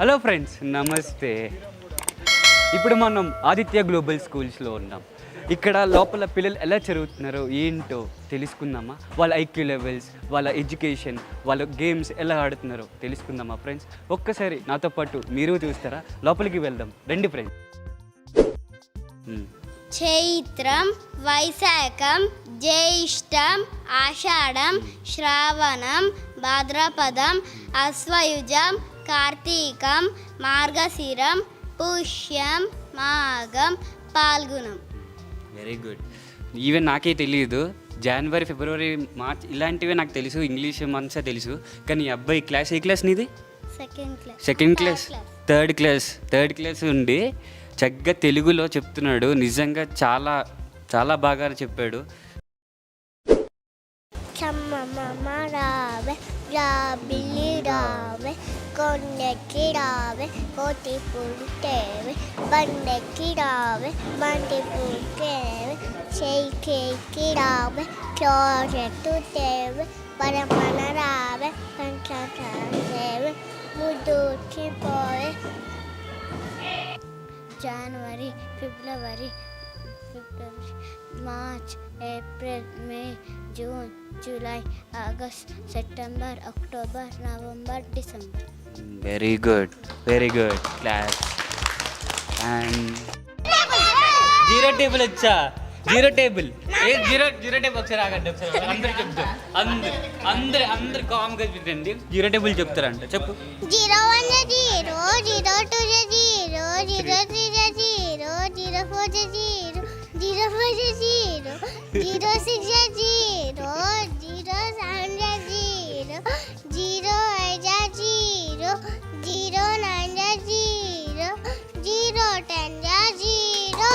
Hello friends నమస్తే ఇప్పుడు మనం ఆదిత్య గ్లోబల్ స్కూల్స్లో ఉన్నాం. ఇక్కడ లోపల పిల్లలు ఎలా చదువుతున్నారో ఏంటో తెలుసుకుందామా? వాళ్ళ ఐక్యూ లెవెల్స్ వాళ్ళ ఎడ్యుకేషన్ వాళ్ళ గేమ్స్ ఎలా ఆడుతున్నారో తెలుసుకుందామా ఫ్రెండ్స్ ఒక్కసారి నాతో పాటు మీరు చూస్తారా? లోపలికి వెళ్దాం. రండి ఫ్రెండ్స్ చైత్రం వైశాఖం జ్యేష్టం ఆషాఢం శ్రావణం భాద్రపదం అశ్వయుజం కార్తీకం మార్గశిరం పుష్యం మాఘం పాల్గుణం. వెరీ గుడ్ ఈవెన్ నాకే తెలియదు జనవరి ఫిబ్రవరి మార్చ్ ఇలాంటివే నాకు తెలుసు. ఇంగ్లీష్ మంత్సే తెలుసు. కానీ ఈ అబ్బాయి క్లాస్ ఏ క్లాస్ నీది? Second class second class third class third class ఉండి చక్కగా తెలుగులో చెప్తున్నాడు. నిజంగా చాలా చాలా బాగా చెప్పాడు. రావే రాబిల్లి రావే கொண்ட கிடாவை போட்டி புடித்தேவை வந்த கிடாவை மண்டி புடித்தேவை செய்கை கிடாவை சோழ துத்தேவை பரமனராவை பஞ்சகாசேவை முதுச்சி போய் January February February March April May June July August September October November December. Very good very good class and zero table వచ్చా? Zero table. ఏ జీరో జీరో టేబుల్ ఒకసారి ఆగండి ఒకసారి అందరు చెప్తారు అందరు అందరు అందరు కామ్గా చూడండి జీరో టేబుల్ చెప్తారంట. చెప్పు. Zero one zero zero two zero zero three zero zero six zero zero seven zero zero eight zero zero nine zero zero ten zero.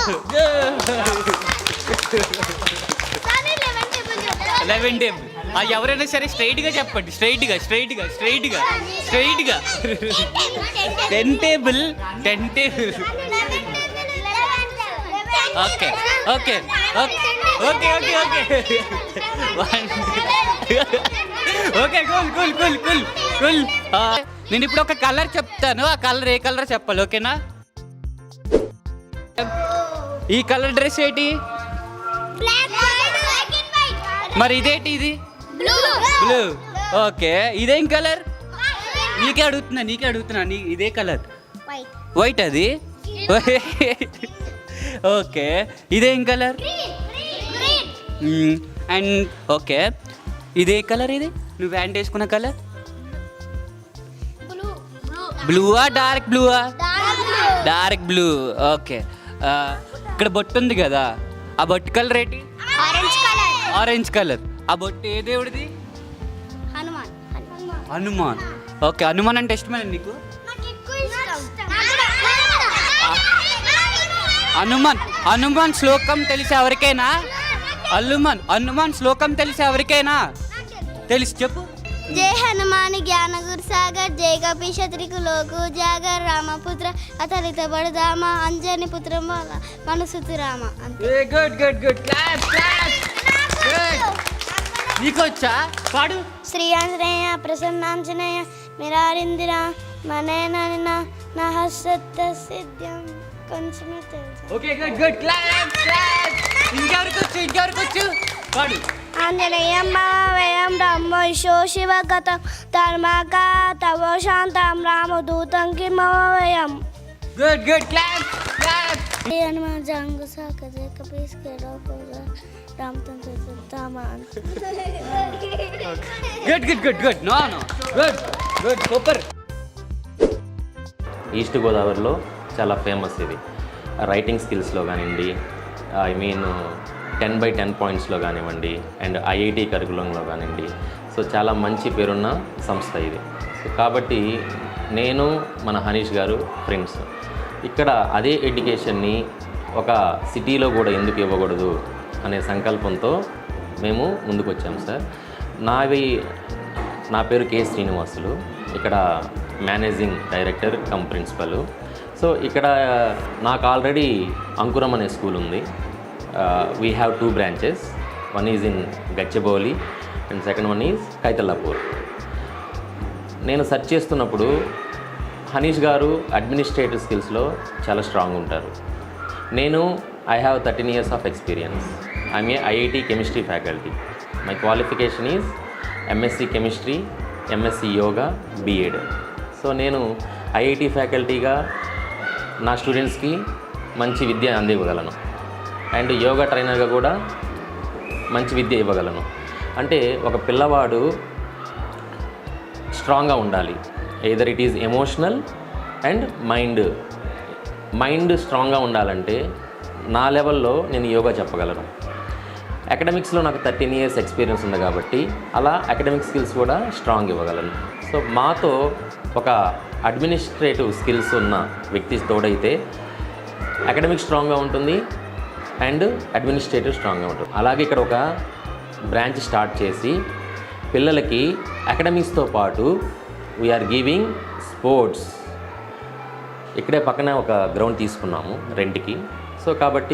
Eleven table ఎవరైనా సరే స్ట్రైట్గా చెప్పండి. స్ట్రైట్గా స్ట్రైట్గా స్ట్రైట్గా స్ట్రైట్గా. Ten table ten table. Okay. Okay. Okay okay okay. Okay cool cool cool cool cool. నేను ఇప్పుడు ఒక కలర్ చెప్తాను. ఆ కలర్ ఏ కలర్ చెప్పాలి ఓకేనా? ఈ కలర్ డ్రెస్ ఏంటి? మరి ఇదేంటి ఇది? Blue okay. ఇదేం కలర్? నీకే అడుగుతున్నా నీకే అడుగుతున్నా. నీ ఇదే కలర్. వైట్ అది? ఓకే. ఇదేం కలర్? And okay. ఇదే కలర్ ఇది? నువ్వు ప్యాంట్ వేసుకున్న కలర్? బ్లూవా డార్క్ బ్లూవా? Dark blue. ఓకే. ఇక్కడ బొట్టు ఉంది కదా. ఆ బొట్టు కలర్ ఏంటి? Orange colour. Orange colour. ఆ బొట్టు ఏ దేవుడిది? హనుమాన్. హనుమాన్. ఓకే. హనుమాన్ అంటే ఇష్టమైన నీకు? హనుమాన్ హనుమాన్ శ్లోకం తెలిసి ఎవరికైనా? హనుమాన్ హనుమాన్ శ్లోకం తెలిసి ఎవరికైనా? తెలిసి చెప్పు. జై హనుమాని జ్ఞాన గురుసాగర్ జై కపిషత్రికు లోకు జాగర్ రామపుత్ర అతలిత బడదామ అంజని పుత్ర మనసుతు Rama good good good. Class class good నీకు వచ్చా పాడు. శ్రీ ఆంజనేయ ప్రసన్నాంజనేయ మిరారిందిర మనేన నహసత్త సిద్ధ్యం. Okay good good clap clap ఇంకెవరికి వచ్చు ఇంకెవరికి వచ్చు? పాడు. ఆంజనేయం భవేయం బ్రహ్మ తవో శాంతం గుడ్ గుడ్ క్లాప్ క్లాప్ జంగు సాక good good good good no no good good super east గోదావరిలో చాలా ఫేమస్ ఇది రైటింగ్ స్కిల్స్లో కానివ్వండి I mean ten by ten పాయింట్స్లో కానివ్వండి అండ్ ఐఐటి కరికులంలో కానివ్వండి. సో చాలా మంచి పేరున్న సంస్థ ఇది. సో కాబట్టి నేను మన హనీష్ గారు ఫ్రెండ్స్ ఇక్కడ అదే ఎడ్యుకేషన్ని ఒక సిటీలో కూడా ఎందుకు ఇవ్వకూడదు అనే సంకల్పంతో మేము ముందుకు వచ్చాము సార్ నావి నా పేరు కె శ్రీనివాసులు. ఇక్కడ managing director cum principal so ఇక్కడ నాకు ఆల్రెడీ అంకురం అనే స్కూల్ ఉంది. We have two branches one is in Gachibowli and second one is Kaithlapur నేను సెర్చ్ చేస్తున్నప్పుడు హనీష్ గారు అడ్మినిస్ట్రేటివ్ స్కిల్స్లో చాలా స్ట్రాంగ్ ఉంటారు. నేను I have thirteen years of experience I'm a IIT chemistry faculty my qualification is MSc chemistry MSc yoga BEd so నేను IIT ఫ్యాకల్టీగా నా స్టూడెంట్స్కి మంచి విద్య అందివ్వగలను. అండ్ యోగా ట్రైనర్గా కూడా మంచి విద్య ఇవ్వగలను. అంటే ఒక పిల్లవాడు స్ట్రాంగ్గా ఉండాలి. Either it is emotional and mind. Mind స్ట్రాంగ్గా ఉండాలంటే నా లెవెల్లో నేను యోగా చెప్పగలను. అకాడమిక్స్లో నాకు థర్టీన్ ఇయర్స్ ఎక్స్పీరియన్స్ ఉంది కాబట్టి అలా అకాడమిక్ స్కిల్స్ కూడా స్ట్రాంగ్ ఇవ్వగలను. సో మాతో ఒక అడ్మినిస్ట్రేటివ్ స్కిల్స్ ఉన్న వ్యక్తి తోడైతే అకాడమిక్ స్ట్రాంగ్గా ఉంటుంది అండ్ అడ్మినిస్ట్రేటివ్ స్ట్రాంగ్గా ఉంటుంది. అలాగే ఇక్కడ ఒక బ్రాంచ్ స్టార్ట్ చేసి పిల్లలకి అకాడమిక్స్తో పాటు వీఆర్ గివింగ్ స్పోర్ట్స్ ఇక్కడే పక్కనే ఒక గ్రౌండ్ తీసుకున్నాము రెంట్కి. సో కాబట్టి